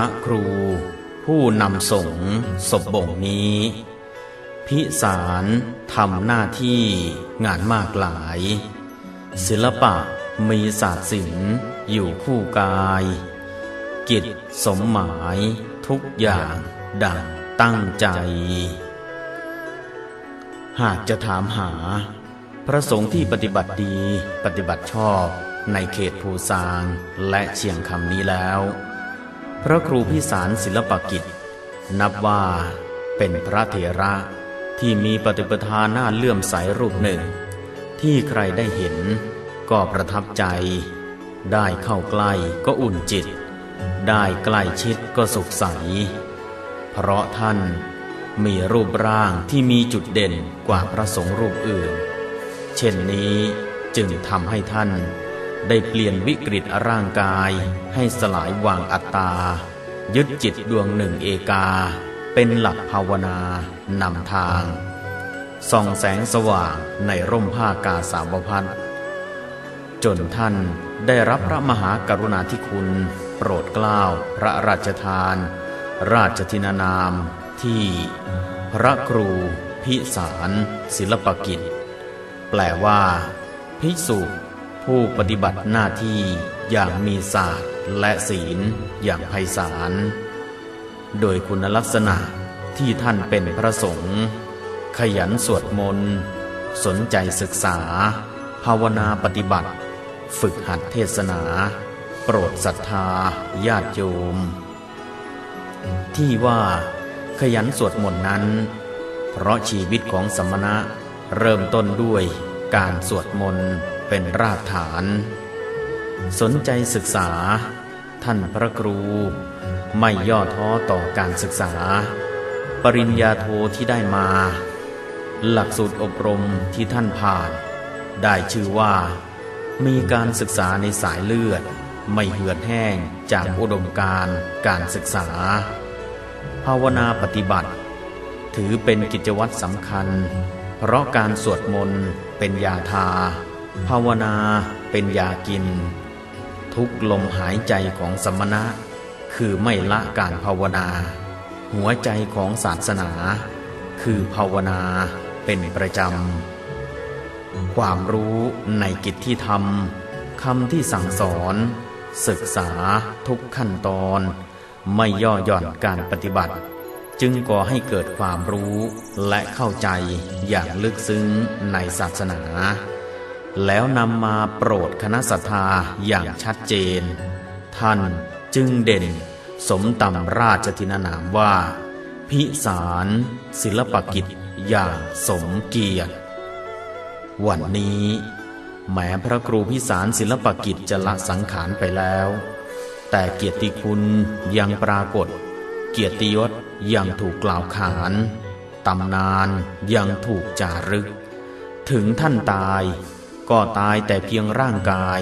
ระครู ผู้นำสงฆ์ศพบ่งนี้ พิสารทำหน้าที่งานมากหลาย ศิลปะมีศาสตร์ศิลป์อยู่คู่กาย กิจสมหมายทุกอย่างดังตั้งใจ หากจะถามหา พระสงฆ์ที่ปฏิบัติดีปฏิบัติชอบในเขตภูซางและเชียงคำนี้แล้ว พระครูพิสารศิลปกิจ นับว่าเป็นพระเถระที่มีปฏิปทาหน้าเลื่อมใสรูปหนึ่ง ที่ใครได้เห็นก็ประทับใจ ได้เข้าใกล้ก็อุ่นจิต ได้ใกล้ชิดก็สุขใส เพราะท่านมีรูปร่างที่มีจุดเด่นกว่าพระสงฆ์รูปอื่น เช่นนี้จึงทำให้ท่าน ได้เปลี่ยนวิกฤตร่างกายให้สลายวางอัตตา ยึดจิตดวงหนึ่งเอกา เป็นหลักภาวนานำทาง ส่องแสงสว่างในร่มผ้ากาสาวพัดจนท่านได้รับพระมหากรุณาธิคุณ โปรดเกล้าพระราชทาน ราชทินานาม ที่พระครูพิสารศิลปกิจ แปลว่าภิกษุ ผู้ปฏิบัติหน้าที่อย่างมีศาสตร์และศีลอย่างไพศาล โดยคุณลักษณะที่ท่านเป็นพระสงฆ์ขยันสวดมนต์ สนใจศึกษา ภาวนาปฏิบัติ ฝึกหัดเทศนา โปรดศรัทธาญาติโยม ที่ว่าขยันสวดมนต์นั้น เพราะชีวิตของสมณะเริ่มต้นด้วยการสวดมนต์ เป็นรากฐาน สนใจศึกษา ท่านพระครู ไม่ย่อท้อต่อการศึกษา ปริญญาโทที่ได้มา หลักสูตรอบรมที่ท่านผ่าน ได้ชื่อว่า มีการศึกษาในสายเลือด ไม่เหือดแห้งจากอุดมการการศึกษา ภาวนาปฏิบัติ ถือเป็นกิจวัตรสำคัญ เพราะการสวดมนต์เป็นยาทา ภาวนาเป็นยากิน ทุกลมหายใจของสมณะ คือไม่ละการภาวนา หัวใจของศาสนา คือภาวนาเป็นประจำ ความรู้ในกิจที่ทำคำที่สั่งสอน ศึกษาทุกขั้นตอน ไม่ย่อหย่อนการปฏิบัติ จึงก่อให้เกิดความรู้และเข้าใจอย่างลึกซึ้งในศาสนา แล้วนำมาโปรดคณะสัตยาอย่างชัดเจน ท่านจึงเด่นสมตำราชทินานามว่า พิสารศิลปกิจอย่างสมเกียรติ วันนี้แม้พระครูพิสารศิลปกิจจะละสังขารไปแล้ว แต่เกียรติคุณยังปรากฏ เกียรติยศยังถูกกล่าวขานตำนานยังถูกจารึก ถึงท่านตาย ก็ตายแต่เพียงร่างกาย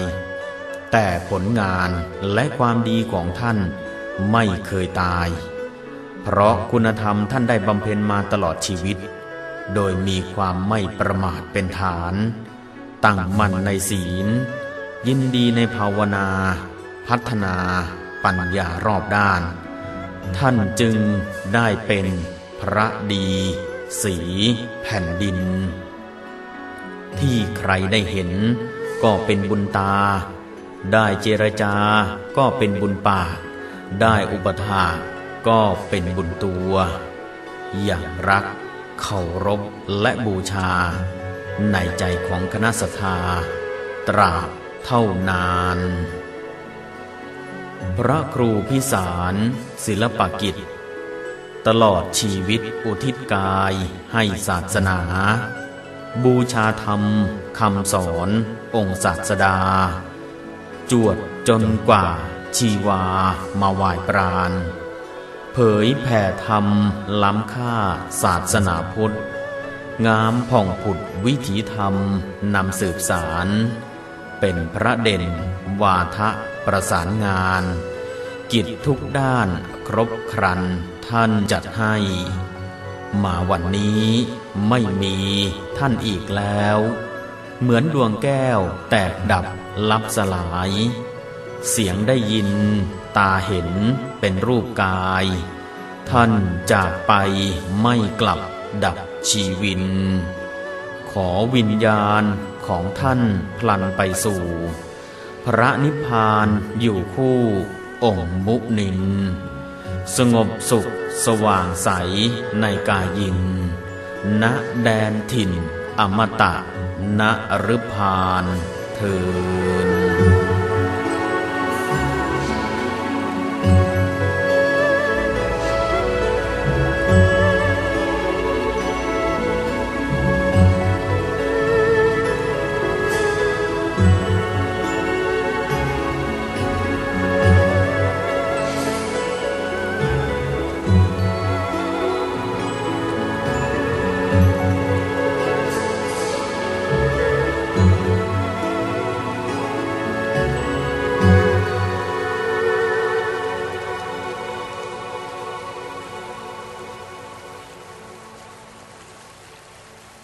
แต่ผลงานและความดีของท่านไม่เคยตาย เพราะคุณธรรมท่านได้บำเพ็ญมาตลอดชีวิต โดยมีความไม่ประมาทเป็นฐาน ตั้งมั่นในศีล ยินดีในภาวนา พัฒนา ปัญญารอบด้าน ท่านจึงได้เป็นพระดี สี แผ่นดิน ที่ใครได้เห็น ก็เป็นบุญตา ได้เจรจาก็เป็นบุญปาก ได้อุปถากก็เป็นบุญตัว อย่างรักเคารพและบูชา ในใจของคณะสัทธา ตราบเท่านาน พระครูพิสารศิลปกิจ ตลอดชีวิตอุทิศกายให้ศาสนา บูชาธรรมคำสอน องค์ศาสดา จวดจนกว่าชีวา มาไหวปราณ เผยแผ่ธรรม ล้ำค่าศาสนาพุทธ งามผ่องผุดวิถีธรรม นำสืบสาร เป็นพระเด่น วาทะประสานงาน กิจทุกด้านครบครัน ท่านจัดให้ มาวันนี้ไม่มีท่านอีกแล้ว เหมือนดวงแก้วแตกดับลับสลาย เสียงได้ยิน ตาเห็นเป็นรูปกาย ท่านจากไปไม่กลับดับชีวิน ขอวิญญาณของท่านพลันไปสู่ พระนิพพานอยู่คู่องค์มุนิน สงบสุขสว่างใสในกายินณแดนถิ่น อมตะ ณรฤพานเทิน